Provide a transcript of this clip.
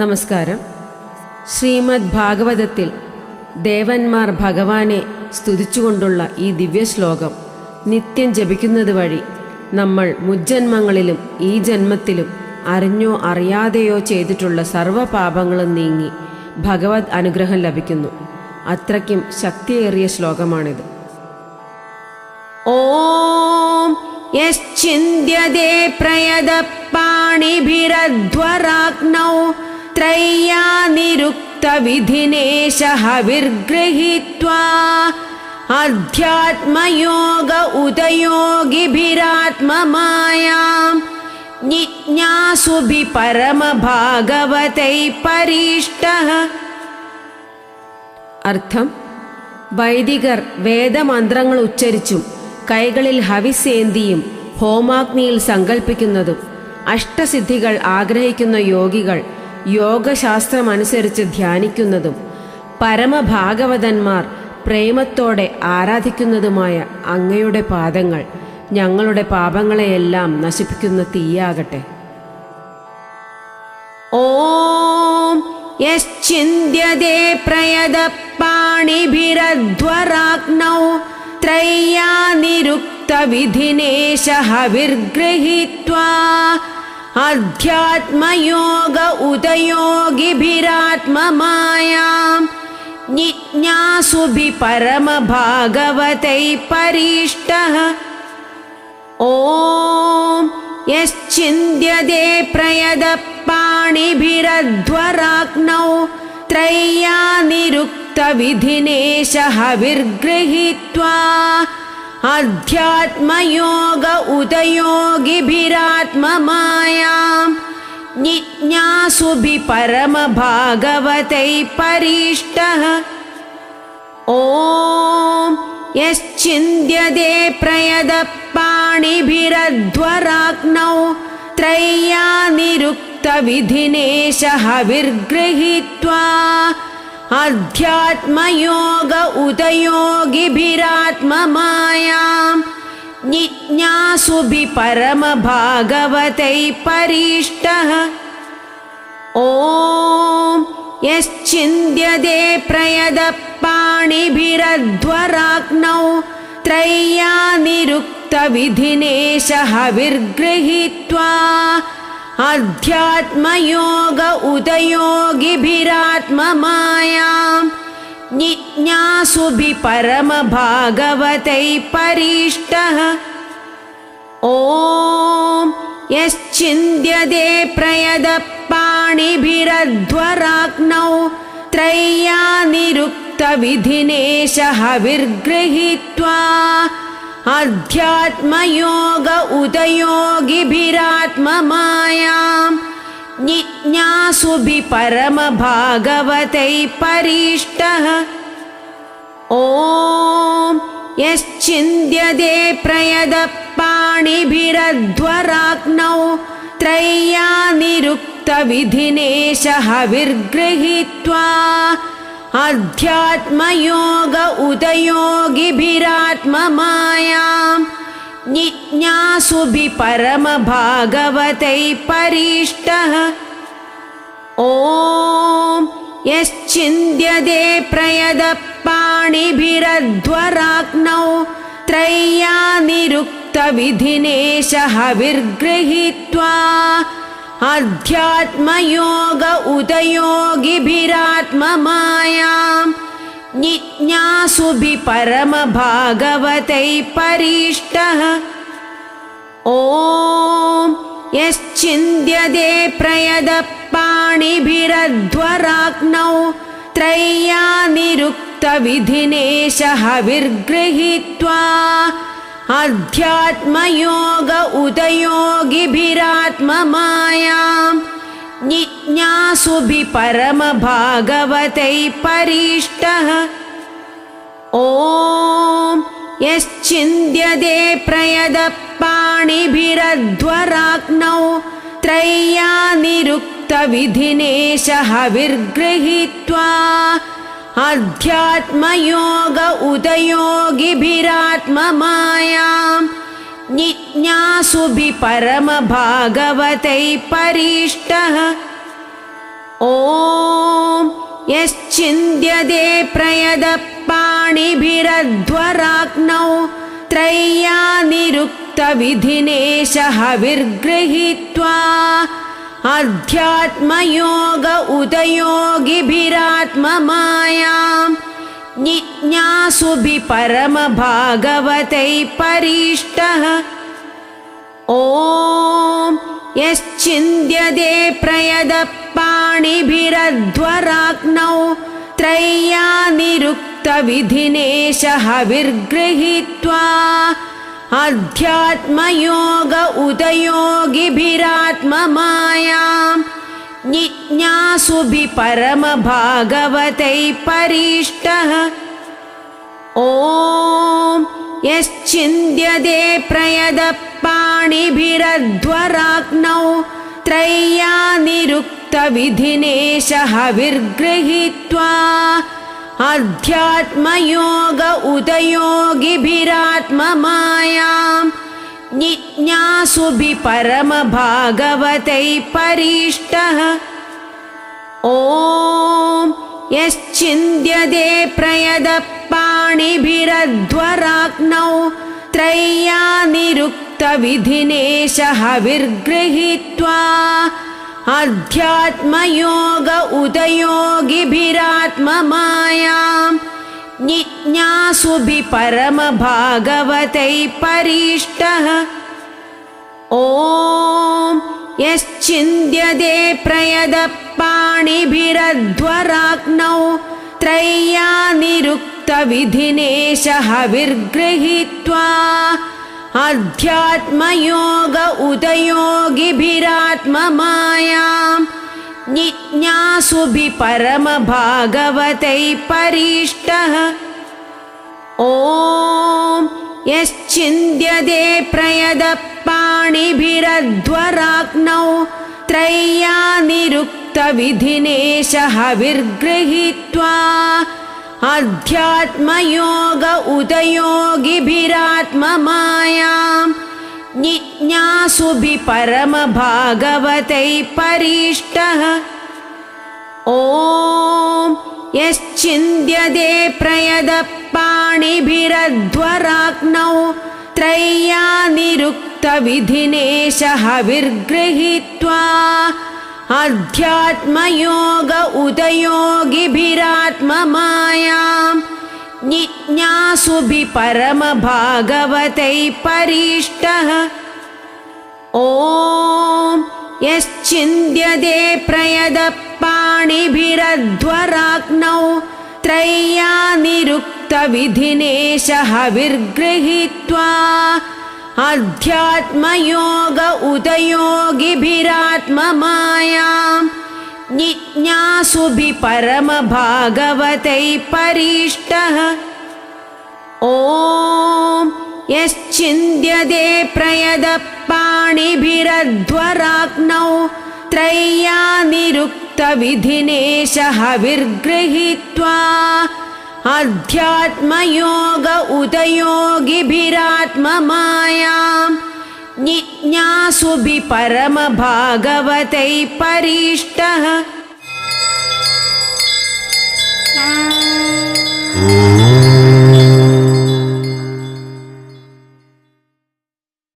നമസ്കാരം. ശ്രീമദ് ഭാഗവതത്തിൽ ദേവന്മാർ ഭഗവാനെ സ്തുതിച്ചുകൊണ്ടുള്ള ഈ ദിവ്യ ശ്ലോകം നിത്യം ജപിക്കുന്നത് വഴി നമ്മൾ മുജ്ജന്മങ്ങളിലും ഈ ജന്മത്തിലും അറിഞ്ഞോ അറിയാതെയോ ചെയ്തിട്ടുള്ള സർവപാപങ്ങളും നീങ്ങി ഭഗവത് അനുഗ്രഹം ലഭിക്കുന്നു. അത്രയ്ക്കും ശക്തിയേറിയ ശ്ലോകമാണിത്. ഓം യശ്ചിന്യതേ പ്രയതപ്പാണിഭിരധ്വരാഗ്നൗ त्रय्यानिरुक्तविधिनेश हविर्गृहीत्वा अध्यात्मयोग उदयोगिभिरात्ममायां जिज्ञासुभि परमभागवतैः परीष्टः അർത്ഥം വൈദികർ വേദമന്ത്രങ്ങൾ ഉച്ചരിച്ചും കൈകളിൽ ഹവിസേന്തിയും ഹോമാഗ്നിയിൽ സങ്കൽപ്പിക്കുന്നതും അഷ്ടസിദ്ധികൾ ആഗ്രഹിക്കുന്ന യോഗികൾ യോഗശാസ്ത്രമനുസരിച്ച് ധ്യാനിക്കുന്നതും പരമഭാഗവതന്മാർ പ്രേമത്തോടെ ആരാധിക്കുന്നതുമായ അങ്ങയുടെ പാദങ്ങൾ ഞങ്ങളുടെ പാപങ്ങളെയെല്ലാം നശിപ്പിക്കുന്ന തീയാകട്ടെ. ഓം യശ്ചിന്യതേ പ്രയതപ്പാണിഭിരധ്വരാഗ്നൗ ത്രയ്യാനിരുക്തവിധിനേശ ഹവിർഗൃഹീത്വാ अध्यात्मयोग उदयोगिभिरात्ममायां जिज्ञासुभि परमभागवतैः परीष्टः ॐ यश्चिन्त्यते प्रयदपाणिभिरध्वराग्नौ त्रय्यानिरुक्तविधिनेश हविर्गृहीत्वा अध्यात्मयोग उदयोगिभिरात्ममायां जिज्ञासुभि परमभागवतैः परीष्टः ॐ यश्चिन्त्यते प्रयदपाणिभिरध्वराग्नौ त्रय्यानिरुक्तविधिनेश हविर्गृहीत्वा अध्यात्मयोग उदयोगिभिरात्ममायां जिज्ञासुभि परमभागवतैः परीष्टः ॐ यश्चिन्त्यते प्रयदपाणिभिरध्वराग्नौ त्रय्यानिरुक्तविधिनेश हविर्गृहीत्वा अध्यात्मयोग उदयोगिभिरात्ममायां जिज्ञासुभि परमभागवतैः परीष्टः। ॐ यश्चिन्त्यते प्रयदपाणिभिरध्वराग्नौ त्रय्यानिरुक्तविधिनेश हविर्गृहीत्वा अध्यात्मयोग उदयोगिभिरात्ममायां जिज्ञासुभि परमभागवतैः परीष्टः। ॐ यश्चिन्त्यते प्रयदपाणिभिरध्वराग्नौ त्रय्यानिरुक्तविधिनेश हविर्गृहीत्वा अध्यात्मयोग उदयोगिभिरात्ममायां जिज्ञासुभि परमभागवतैः परीष्टः ॐ यश्चिन्त्यते प्रयदपाणिभिरध्वराग्नौ त्रय्यानिरुक्तविधिनेश हविर्गृहीत्वा अध्यात्मयोग उदयोगिभिरात्ममायां जिज्ञासुभि परमभागवतैः परीष्टः ॐ यश्चिन्त्यते प्रयदपाणिभिरध्वराग्नौ त्रय्यानिरुक्तविधिनेश हविर्गृहीत्वा अध्यात्मयोग उदयोगिभिरात्ममायां जिज्ञासुभि परमभागवतैः परीष्टः। ॐ यश्चिन्त्यते प्रयदपाणिभिरध्वराग्नौ त्रय्यानिरुक्तविधिनेश हविर्गृहीत्वा अध्यात्मयोग उदयोगिभिरात्ममायां जिज्ञासुभि परमभागवतैः परीष्टः। ॐ यश्चिन्द्यते प्रयदः पाणिभिरध्वराग्नौ त्रय्यानिरुक्तविधिनेश हविर्गृहीत्वा अध्यात्मयोग उदयोगिभिरात्ममायाम् जिज्ञासुभि परमभागवतैः परीष्टः। ॐ यश्चिन्द्यते प्रयदः पाणिभिरध्वराग्नौ त्रय्यानिरुक्तविधिनेश हविर्गृहीत्वा अध्यात्मयोग उदयोगिभिरात्ममायाम् जिज्ञासुभि परमभागवतैः परीष्टः ॐ यश्चिन्द्यते प्रयदः पाणिभिरध्वराग्नौ त्रय्यानिरुक्तविधिनेश हविर्गृहीत्वा अध्यात्मयोग उदयोगिभिरात्ममायाम् जिज्ञासुभि परमभागवतैः परीष्टः। ॐ यश्चिन्द्यते प्रयदः पाणिभिरध्वराग्नौ त्रय्यानिरुक्तविधिनेश हविर्गृहीत्वा अध्यात्मयोग उदयोगिभिरात्ममायाम् जिज्ञासुभि परमभागवतैः परीष्टः ॐ यश्चिन्द्यते प्रयदः पाणिभिरध्वराग्नौ त्रय्यानिरुक्तविधिनेश हविर्गृहीत्वा अध्यात्मयोग उदयोगिभिरात्ममायाम् जिज्ञासुभि परमभागवतैः परीष्टः ॐ यश्चिन्द्यते प्रयदः पाणिभिरध्वराग्नौ त्रय्यानिरुक्तविधिनेश हविर्गृहीत्वा अध्यात्मयोग उदयोगिभिरात्ममायाम् जिज्ञासुभि परमभागवतैः परीष्टः ॐ यश्चिन्द्यते प्रयदः पाणिभिरध्वराग्नौ त्रय्यानिरुक्तविधिनेश हविर्गृहीत्वा अध्यात्मयोग उदयोगिभिरात्ममायाम् जिज्ञासुभि परमभागवतैः परीष्टः। ॐ यश्चिन्द्यते प्रयदः पाणिभिरध्वराग्नौ त्रय्यानिरुक्तविधिनेश हविर्गृहीत्वा अध्यात्मयोग उदयोगिभिरात्ममायाम् जिज्ञासुभि परमभागवतैः परीष्टः यश्चिन्त्ये प्रयदपाणिभिरध्वराग्नौ त्रय्यानिरुक्तविधिनेश हविर्गृहीत्वा अध्यात्मयोग उदयोगिभिरात्ममायाम् जिज्ञासुभि परमभागवतै परिष्टः।